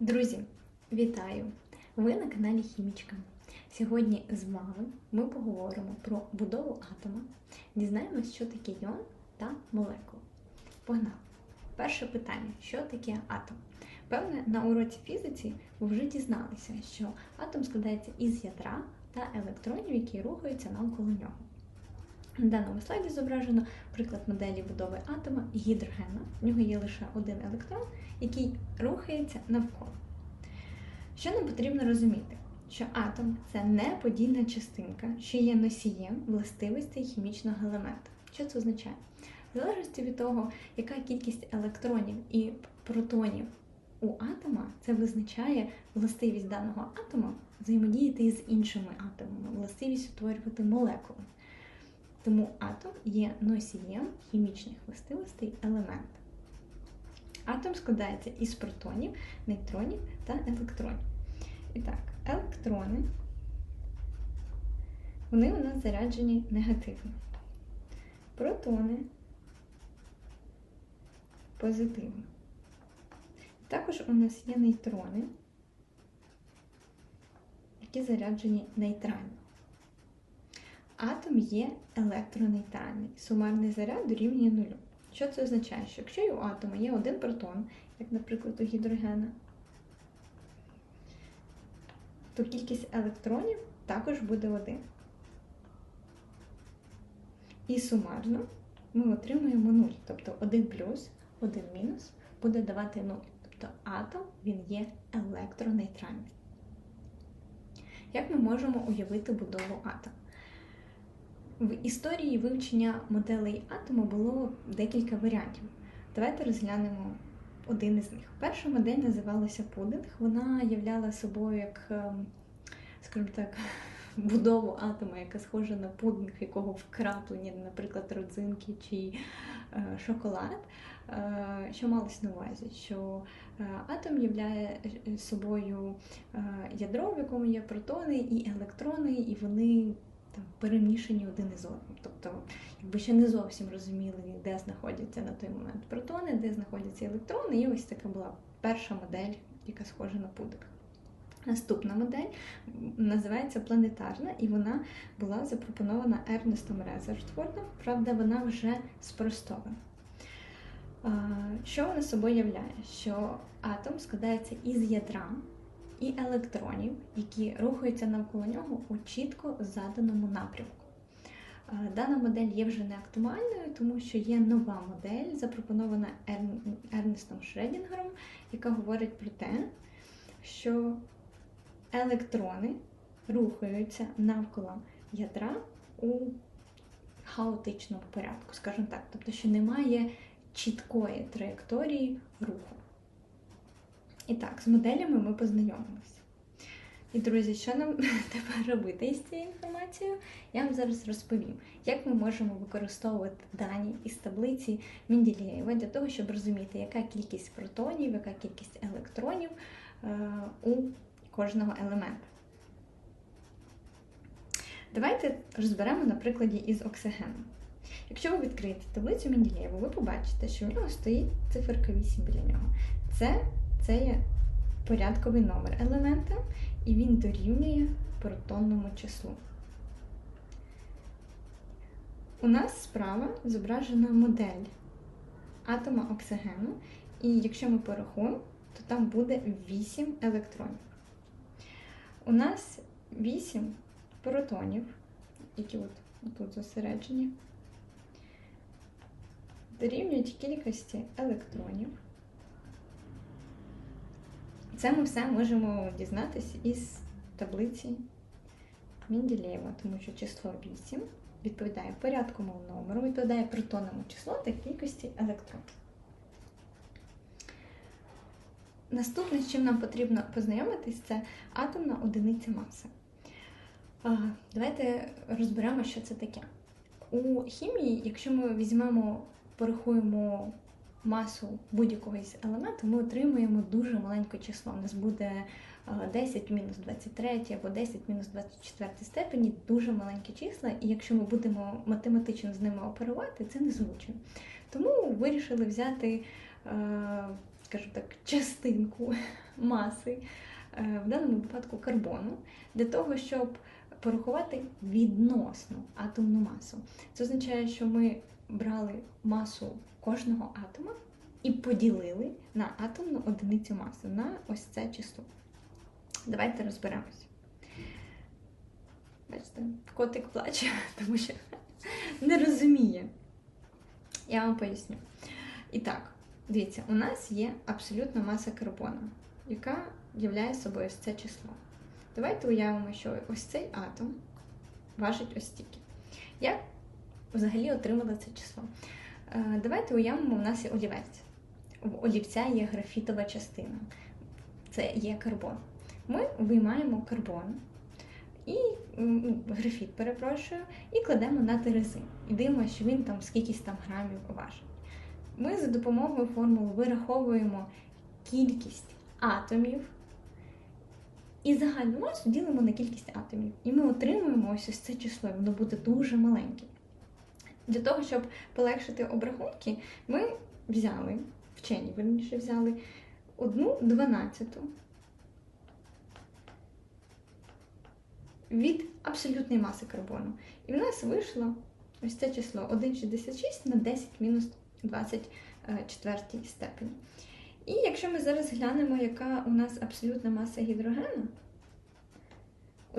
Друзі, вітаю! Ви на каналі Хімічка. Сьогодні з вами ми поговоримо про будову атома, дізнаємось, що таке йон та молекула. Погнали! Перше питання: що таке атом? Певне, на уроці фізиці ви вже дізналися, що атом складається із ядра та електронів, які рухаються навколо нього. На даному слайді зображено приклад моделі будови атома гідрогена. В нього є лише один електрон, який рухається навколо. Що нам потрібно розуміти? Що атом це не подільна частинка, що є носієм властивостей хімічного елементу. Що це означає? В залежності від того, яка кількість електронів і протонів у атома, це визначає властивість даного атома взаємодіяти з іншими атомами, властивість утворювати молекули. Тому атом є носієм хімічних властивостей елемента. Атом складається із протонів, нейтронів та електронів. І так, електрони, вони у нас заряджені негативно. Протони позитивно. Також у нас є нейтрони, які заряджені нейтрально. Атом є електронейтральний. Сумарний заряд дорівнює нулю. Що це означає? Що якщо у атома є один протон, як, наприклад, у гідрогена, то кількість електронів також буде один. І сумарно ми отримуємо 0. Тобто 1 плюс, 1 мінус буде давати 0. Тобто атом він є електронейтральний. Як ми можемо уявити будову атома? В історії вивчення моделей атому було декілька варіантів. Давайте розглянемо один із них. Перша модель називалася пудинг. Вона являла собою як, ем, скажімо так, будову атома, яка схожа на пудинг, якого вкраплені, наприклад, родзинки чи е, шоколад. Е, що малось на увазі? Що е, атом являє собою ядро, в якому є протони і електрони, і вони там перемішані один із одним. Тобто, якби ще не зовсім розуміли, де знаходяться на той момент протони, де знаходяться електрони, і ось така була перша модель, яка схожа на пудик. Наступна модель називається планетарна, і вона була запропонована Ернестом Резерфордом, правда, вона вже спростована. Що вона собою являє? Що атом складається із ядра і електронів, які рухаються навколо нього у чітко заданому напрямку. Дана модель є вже не актуальною, тому що є нова модель, запропонована Ернестом Шредінгером, яка говорить про те, що електрони рухаються навколо ядра у хаотичному порядку, скажімо так, тобто, що немає чіткої траєкторії руху. І так, з моделями ми познайомилися. І, друзі, що нам тепер робити із цією інформацією, я вам зараз розповім, як ми можемо використовувати дані із таблиці Менділєєва для того, щоб розуміти, яка кількість протонів, яка кількість електронів е у кожного елемента. Давайте розберемо на прикладі із оксигеном. Якщо ви відкриєте таблицю Менділєєва, ви побачите, що в нього стоїть циферка 8 біля нього. Це це є порядковий номер елемента, і він дорівнює протонному числу. У нас справа зображена модель атома оксигену, і якщо ми порахуємо, то там буде 8 електронів. У нас 8 протонів, які от тут зосереджені, дорівнюють кількості електронів. Це ми все можемо дізнатися із таблиці Менділєєва, тому що число 8 відповідає порядковому номеру, відповідає протонному числу та кількості електронів. Наступне, з чим нам потрібно познайомитись, це атомна одиниця маси. Давайте розберемо, що це таке. У хімії, якщо ми візьмемо, порахуємо масу будь-якого із елементів, ми отримуємо дуже маленьке число. У нас буде 10 мінус 23 або 10 мінус 24 степені дуже маленькі числа, і якщо ми будемо математично з ними оперувати, це незручно. Тому вирішили взяти скажу так, частинку маси, е, в даному випадку карбону, для того, щоб порахувати відносну атомну масу. Це означає, що ми брали масу кожного атома і поділили на атомну одиницю маси, на ось це число. Давайте розберемось. Бачите, котик плаче, тому що не розуміє. Я вам поясню. І так, дивіться, у нас є абсолютна маса карбону, яка являє собою ось це число. Давайте уявимо, що ось цей атом важить ось стільки. Я взагалі отримала це число. Е, давайте уявимо, у нас є олівець. В олівця є графітова частина. Це є карбон. Ми виймаємо карбон і графіт, перепрошую, і кладемо на терези. І дивимося, що він там скількись там грамів важить. Ми за допомогою формули вираховуємо кількість атомів і загальну масу ділимо на кількість атомів. І ми отримуємо ось ось це число, воно буде дуже маленьке. Для того, щоб полегшити обрахунки, ми взяли, вчені верніше взяли одну дванадцяту від абсолютної маси карбону. І в нас вийшло ось це число 1,66 на 10 мінус 24 степені. І якщо ми зараз глянемо, яка у нас абсолютна маса гідрогену,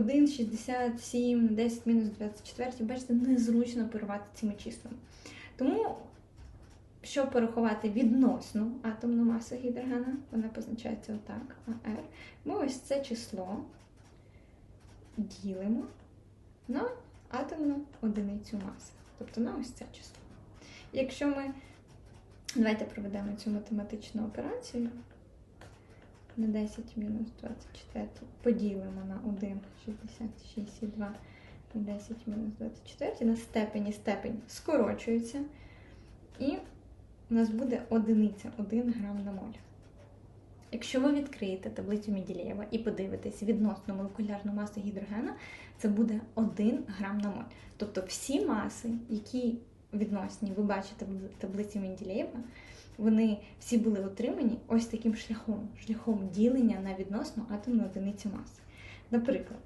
1,67 на 10 мінус 24, бачите, незручно оперувати цими числами. Тому, щоб порахувати відносну атомну масу гідрогена, вона позначається отак, АР, ми ось це число ділимо на атомну одиницю маси, тобто на ось це число. Якщо ми давайте проведемо цю математичну операцію на 10 мінус 24 поділимо на 1, 66,2 на 10 мінус 24, на степені степень скорочується, і у нас буде одиниця 1 грам на моль. Якщо ви відкриєте таблицю Менділєєва і подивитесь відносно молекулярну масу гідрогена, це буде 1 грам на моль. Тобто всі маси, які відносні, ви бачите в таблиці Менділєєва, вони всі були отримані ось таким шляхом, шляхом ділення на відносну атомну одиницю маси. Наприклад,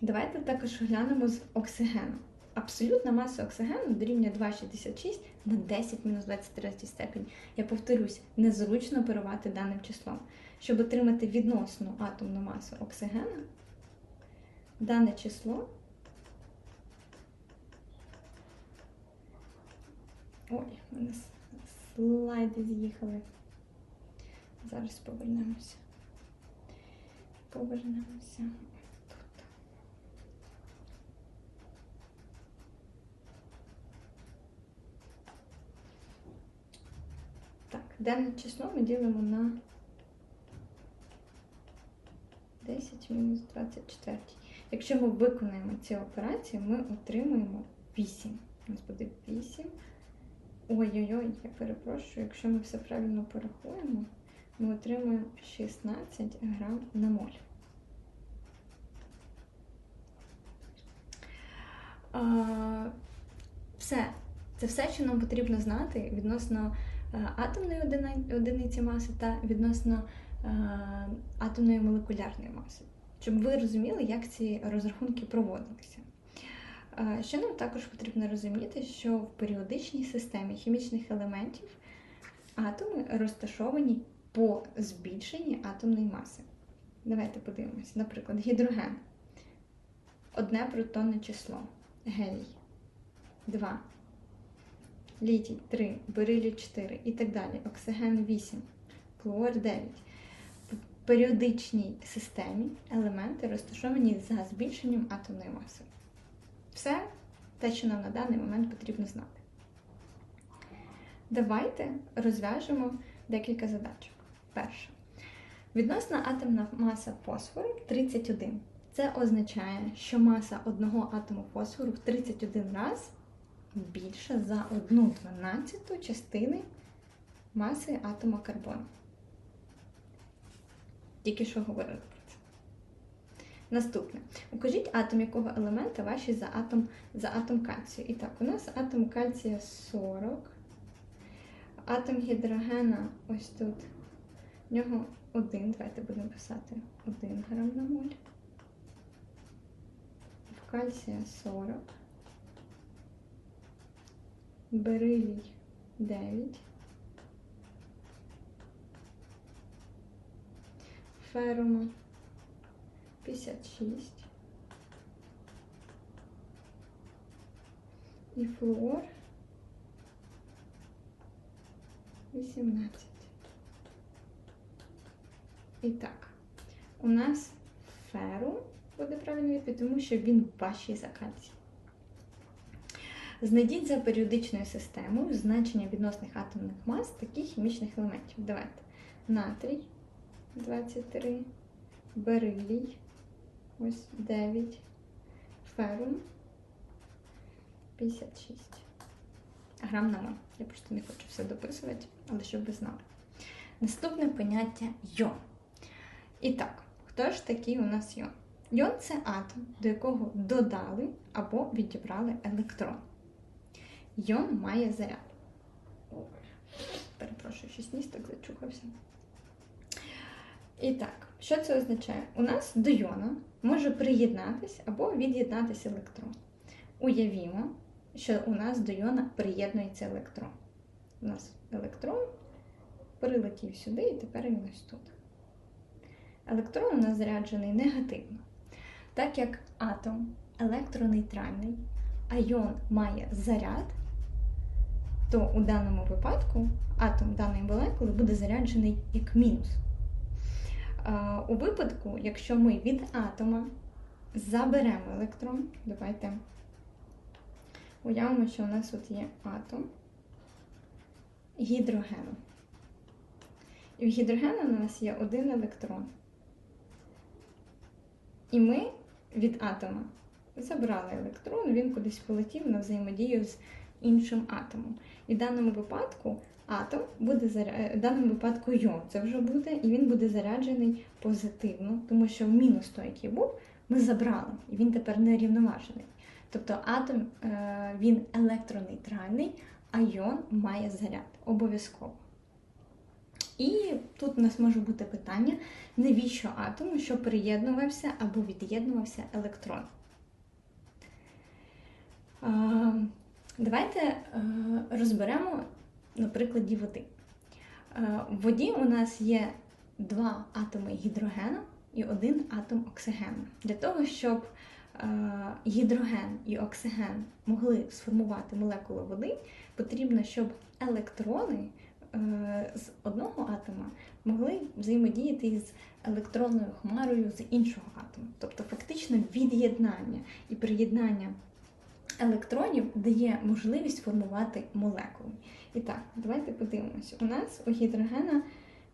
давайте також глянемо з оксигеном. Абсолютна маса оксигену дорівнює 2,66 на 10 мінус 23 степень. Я повторюсь, незручно оперувати даним числом. Щоб отримати відносну атомну масу оксигена, дане число. Ой, у мене слайди з'їхали. Зараз повернемося. Повернемося. Дане число ми ділимо на 10 мінус 24. Якщо ми виконаємо ці операції, ми отримуємо 8. У нас буде 8. Ой-ой-ой, я перепрошую, якщо ми все правильно порахуємо, ми отримуємо 16 грам на моль. Все. Це все, що нам потрібно знати відносно Е, атомної одиниці маси та відносно е, атомної молекулярної маси, щоб ви розуміли, як ці розрахунки проводилися. Е, що нам також потрібно розуміти, що в періодичній системі хімічних елементів атоми розташовані по збільшенні атомної маси. Давайте подивимося, наприклад, гідроген. Одне протонне число, гелій, 2 літій. 3, берилій. 4 і так далі, оксиген 8, флуор 9. В періодичній системі елементи розташовані за збільшенням атомної маси. Все те, що нам на даний момент потрібно знати. Давайте розв'яжемо декілька задачок. Перша. Відносна атомна маса фосфору 31. Це означає, що маса одного атому фосфору в 31 раз більше за 1 дванадцяту частини маси атома карбону. Тільки що говорили. Наступне. Укажіть атом якого елемента ваші за атом за атом кальцію. І так, у нас атом кальція 40. атом гідрогена ось тут. В нього один, давайте будемо писати 1 грам на моль. В кальція 40. Берилій 9. Ферума 56. І флуор 18. І так, у нас ферум буде правильно відповідь, тому що він важчий за кальцій. Знайдіть за періодичною системою значення відносних атомних мас таких хімічних елементів. Давайте. Натрій 23, берилій, ось 9, ферум 56. Грам на моль. Я просто не хочу все дописувати, але щоб ви знали. Наступне поняття йон. І так, хто ж такий у нас йон? Йон це атом, до якого додали або відібрали електрон. Йон має заряд. Перепрошую, щось ніс так зачухався. І так, що це означає? У нас до йона може приєднатися або від'єднатися електрон. Уявімо, що у нас до йона приєднується електрон. У нас електрон прилетів сюди і тепер він ось тут. Електрон у нас заряджений негативно. Так як атом електронейтральний, а йон має заряд, то у даному випадку атом даної молекули буде заряджений як мінус. У випадку, якщо ми від атома заберемо електрон, давайте уявимо, що у нас тут є атом гідрогену. І в гідрогену у нас є один електрон. І ми від атома забрали електрон, він кудись полетів на взаємодію з іншим атомом. І в даному випадку атом буде заря... в даному випадку йон це вже буде, і він буде заряджений позитивно, тому що мінус той, який був, ми забрали, і він тепер не рівноважений. Тобто атом е, він електронейтральний, а йон має заряд обов'язково. І тут у нас може бути питання, навіщо атому, що приєднувався або від'єднувався електрон. Давайте розберемо на прикладі води. В воді у нас є два атоми гідрогену і один атом оксигену. Для того, щоб гідроген і оксиген могли сформувати молекулу води, потрібно, щоб електрони Е, з одного атома могли взаємодіяти з електронною хмарою з іншого атому. Тобто фактично від'єднання і приєднання електронів дає можливість формувати молекули. І так, давайте подивимося. У нас у гідрогена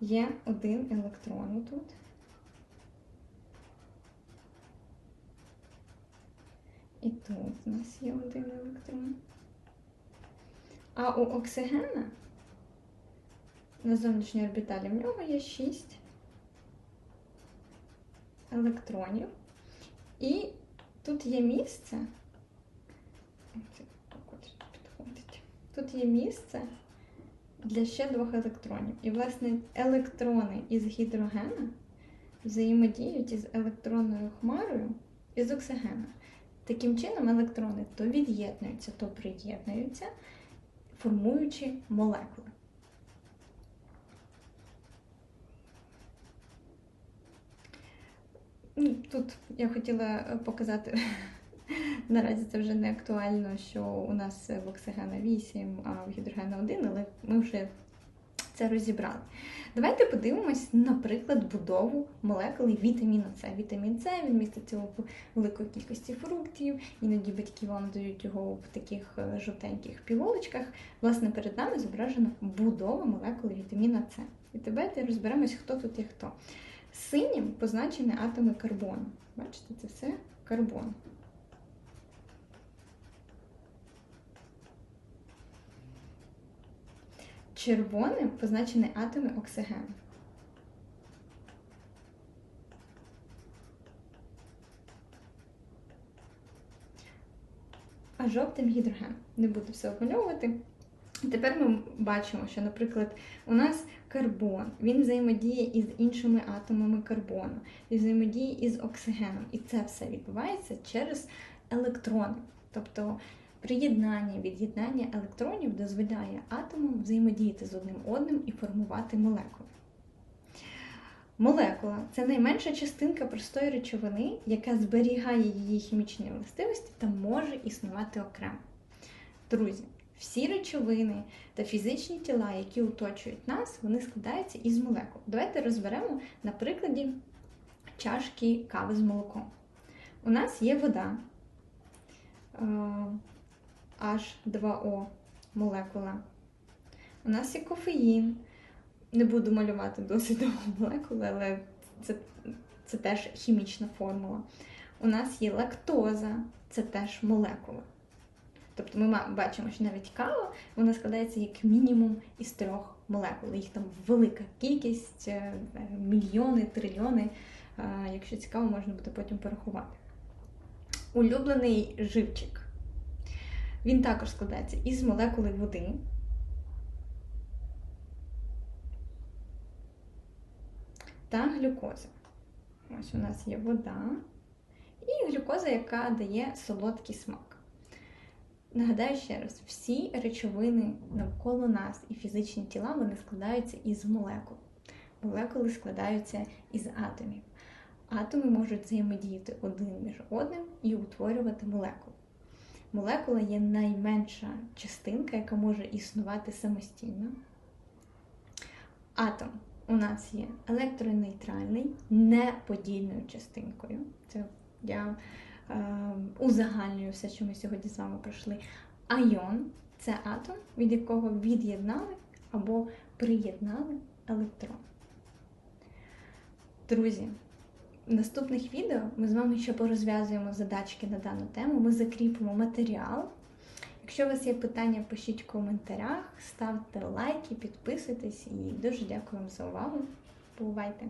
є один електрон тут. І тут у нас є один електрон. А у оксигена на зовнішній орбіталі в нього є 6 електронів. І тут є місце. Тут є місце для ще двох електронів. І, власне, електрони із гідрогена взаємодіють із електронною хмарою із оксигена. Таким чином, електрони то від'єднуються, то приєднуються, формуючи молекули. Тут я хотіла е, показати, наразі це вже не актуально, що у нас в оксигена 8, а в гідрогена 1, але ми вже це розібрали. Давайте подивимось, наприклад, будову молекули вітаміну С. Вітамін С він міститься у великої кількості фруктів, іноді батьки вам дають його в таких е, жовтеньких пілолочках. Власне, перед нами зображена будова молекули вітаміна С. І давайте розберемось, хто тут і хто. Синім позначені атоми карбону. Бачите, це все карбон. Червоним позначені атоми оксигену. А жовтим гідроген. Не буду все опальовувати. Тепер ми бачимо, що, наприклад, у нас карбон, він взаємодіє із іншими атомами карбону, він взаємодіє із оксигеном. І це все відбувається через електрони. Тобто приєднання, від'єднання електронів дозволяє атомам взаємодіяти з одним одним і формувати молекули. Молекула це найменша частинка простої речовини, яка зберігає її хімічні властивості та може існувати окремо. Друзі, всі речовини та фізичні тіла, які оточують нас, вони складаються із молекул. Давайте розберемо на прикладі чашки кави з молоком. У нас є вода е, H2O молекула. У нас є кофеїн. Не буду малювати досить довго молекули, але це, це теж хімічна формула. У нас є лактоза, це теж молекула. Тобто ми бачимо, що навіть кава вона складається як мінімум із трьох молекул. Їх там велика кількість, е, мільйони, трильйони. Якщо цікаво, можна буде потім порахувати. Улюблений живчик. Він також складається із молекули води. Та глюкози. Ось у нас є вода і глюкоза, яка дає солодкий смак. Нагадаю ще раз, всі речовини навколо нас і фізичні тіла вони складаються із молекул. Молекули складаються із атомів. Атоми можуть взаємодіяти один між одним і утворювати молекулу. Молекула є найменша частинка, яка може існувати самостійно. Атом у нас є електронейтральний, неподільною частинкою. Це я е, узагальнюю все, що ми сьогодні з вами пройшли. Айон це атом, від якого від'єднали або приєднали електрон. Друзі, наступних відео ми з вами ще порозв'язуємо задачки на дану тему, ми закріпимо матеріал. Якщо у вас є питання, пишіть в коментарях, ставте лайки, підписуйтесь і дуже дякую вам за увагу. Бувайте!